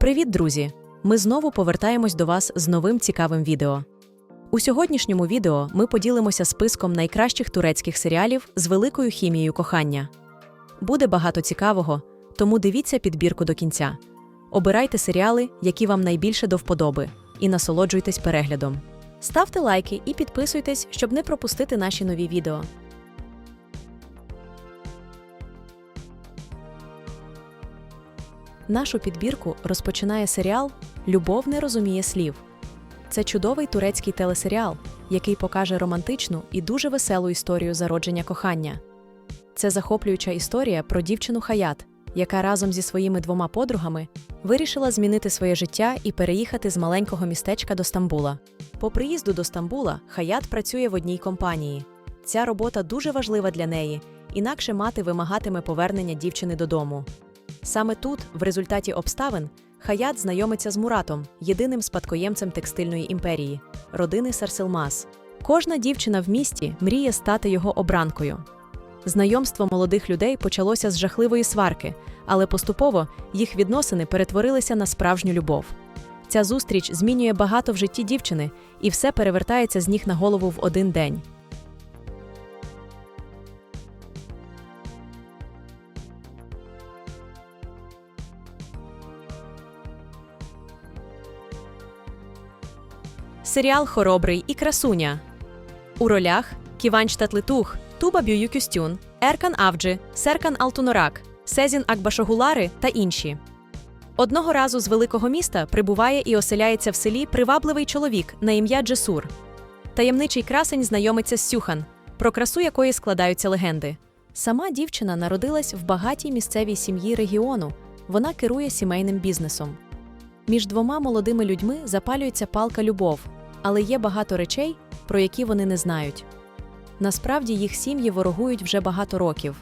Привіт, друзі! Ми знову повертаємось до вас з новим цікавим відео. У сьогоднішньому відео ми поділимося списком найкращих турецьких серіалів з великою хімією кохання. Буде багато цікавого, тому дивіться підбірку до кінця. Обирайте серіали, які вам найбільше до вподоби, і насолоджуйтесь переглядом. Ставте лайки і підписуйтесь, щоб не пропустити наші нові відео. Нашу підбірку розпочинає серіал Любов не розуміє слів. Це чудовий турецький телесеріал, який покаже романтичну і дуже веселу історію зародження кохання. Це захоплююча історія про дівчину Хаят, яка разом зі своїми двома подругами вирішила змінити своє життя і переїхати з маленького містечка до Стамбула. По приїзду до Стамбула Хаят працює в одній компанії. Ця робота дуже важлива для неї, інакше мати вимагатиме повернення дівчини додому. Саме тут, в результаті обставин, Хаят знайомиться з Муратом, єдиним спадкоємцем текстильної імперії, родини Сарселмас. Кожна дівчина в місті мріє стати його обранкою. Знайомство молодих людей почалося з жахливої сварки, але поступово їх відносини перетворилися на справжню любов. Ця зустріч змінює багато в житті дівчини, і все перевертається з ніг на голову в один день. Серіал Хоробрий і красуня. У ролях Ківанч Татлитух, Туба Бююкюстюн, Еркан Авджи, Серкан Алтунорак, Сезін Акбашогулари та інші. Одного разу з великого міста прибуває і оселяється в селі привабливий чоловік на ім'я Джесур. Таємничий красень знайомиться з Сюхан, про красу якої складаються легенди. Сама дівчина народилась в багатій місцевій сім'ї регіону. Вона керує сімейним бізнесом. Між двома молодими людьми запалюється палка любов, але є багато речей, про які вони не знають. Насправді їх сім'ї ворогують вже багато років.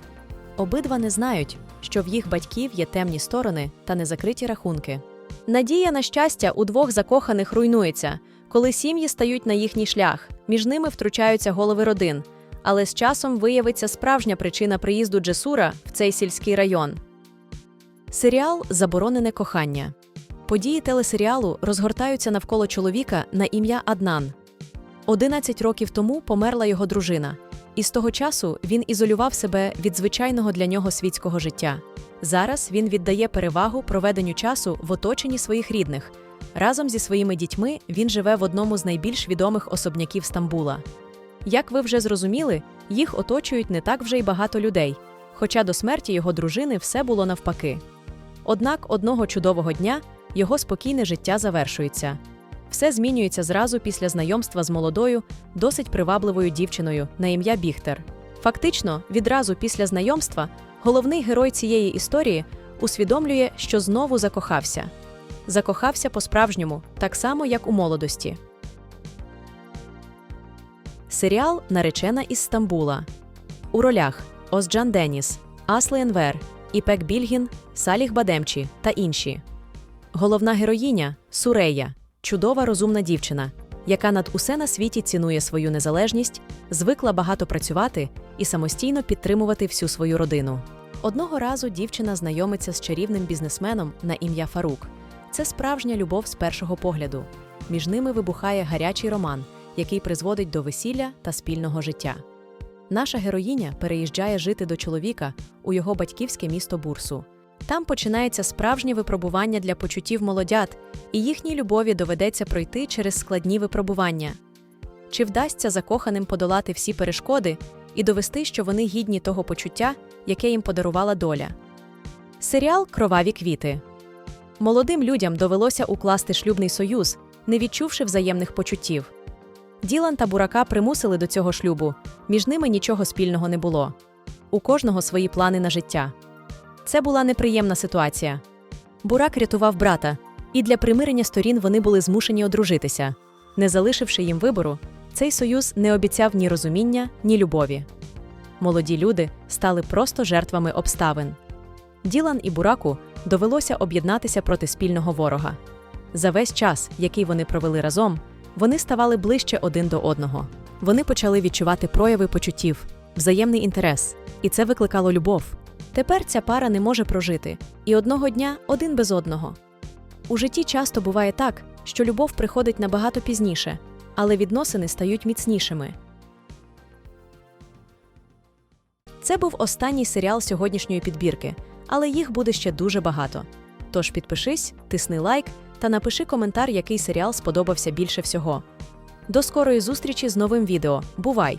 Обидва не знають, що в їх батьків є темні сторони та незакриті рахунки. Надія на щастя у двох закоханих руйнується, коли сім'ї стають на їхній шлях, між ними втручаються голови родин. Але з часом виявиться справжня причина приїзду Джесура в цей сільський район. Серіал Заборонене кохання. Події телесеріалу розгортаються навколо чоловіка на ім'я Аднан. 11 років тому померла його дружина, і з того часу він ізолював себе від звичайного для нього світського життя. Зараз він віддає перевагу проведенню часу в оточенні своїх рідних. Разом зі своїми дітьми він живе в одному з найбільш відомих особняків Стамбула. Як ви вже зрозуміли, їх оточують не так вже й багато людей, хоча до смерті його дружини все було навпаки. Однак одного чудового дня його спокійне життя завершується. Все змінюється зразу після знайомства з молодою, досить привабливою дівчиною на ім'я Біхтер. Фактично, відразу після знайомства головний герой цієї історії усвідомлює, що знову закохався. Закохався по-справжньому, так само, як у молодості. Серіал Наречена із Стамбула. У ролях Озджан Деніс, Асли Енвер, Іпек Більгін, Саліх Бадемчі та інші. Головна героїня Сурея, чудова розумна дівчина, яка над усе на світі цінує свою незалежність, звикла багато працювати і самостійно підтримувати всю свою родину. Одного разу дівчина знайомиться з чарівним бізнесменом на ім'я Фарук. Це справжня любов з першого погляду. Між ними вибухає гарячий роман, який призводить до весілля та спільного життя. Наша героїня переїжджає жити до чоловіка у його батьківське місто Бурсу. Там починається справжнє випробування для почуттів молодят, і їхній любові доведеться пройти через складні випробування. Чи вдасться закоханим подолати всі перешкоди і довести, що вони гідні того почуття, яке їм подарувала доля? Серіал Кроваві квіти молодим людям довелося укласти шлюбний союз, не відчувши взаємних почуттів. Ділан та бурака примусили до цього шлюбу, між ними нічого спільного не було. У кожного свої плани на життя. Це була неприємна ситуація. Бурак рятував брата, і для примирення сторін вони були змушені одружитися. Не залишивши їм вибору, цей союз не обіцяв ні розуміння, ні любові. Молоді люди стали просто жертвами обставин. Ділан і Бураку довелося об'єднатися проти спільного ворога. За весь час, який вони провели разом, вони ставали ближче один до одного. Вони почали відчувати прояви почуттів, взаємний інтерес, і це викликало любов. Тепер ця пара не може прожити, і одного дня один без одного. У житті часто буває так, що любов приходить набагато пізніше, але відносини стають міцнішими. Це був останній серіал сьогоднішньої підбірки, але їх буде ще дуже багато. Тож підпишись, тисни лайк та напиши коментар, який серіал сподобався більше всього. До скорої зустрічі з новим відео. Бувай!